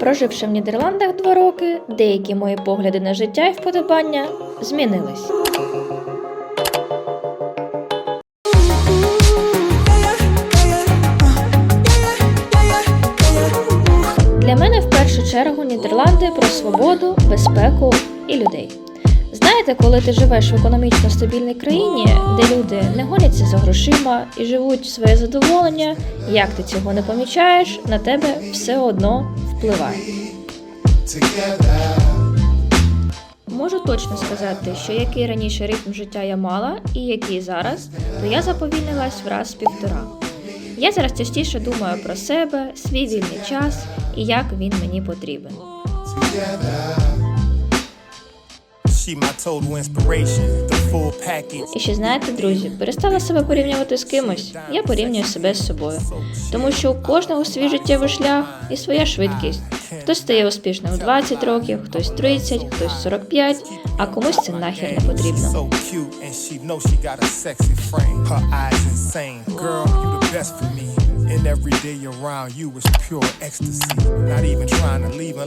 Проживши в Нідерландах два роки, деякі мої погляди на життя і вподобання змінились. Для мене в першу чергу Нідерланди про свободу, безпеку і людей. Знаєте, коли ти живеш в економічно стабільній країні, де люди не гоняться за грошима і живуть своє задоволення, як ти цього не помічаєш, на тебе все одно впливає. Можу точно сказати, що який раніше ритм життя я мала і який зараз, то я заповільнилась враз півтора. Я зараз частіше думаю про себе, свій вільний час і як він мені потрібен. І ще знаєте, друзі, перестала себе порівнювати з кимось. Я порівнюю себе з собою, тому що у кожного свій життєвий шлях і своя швидкість. Хтось стає успішним у 20 років, хтось 30, хтось 45, а комусь це нахер не потрібно. And every day around you is pure ecstasy. Not even trying to leave.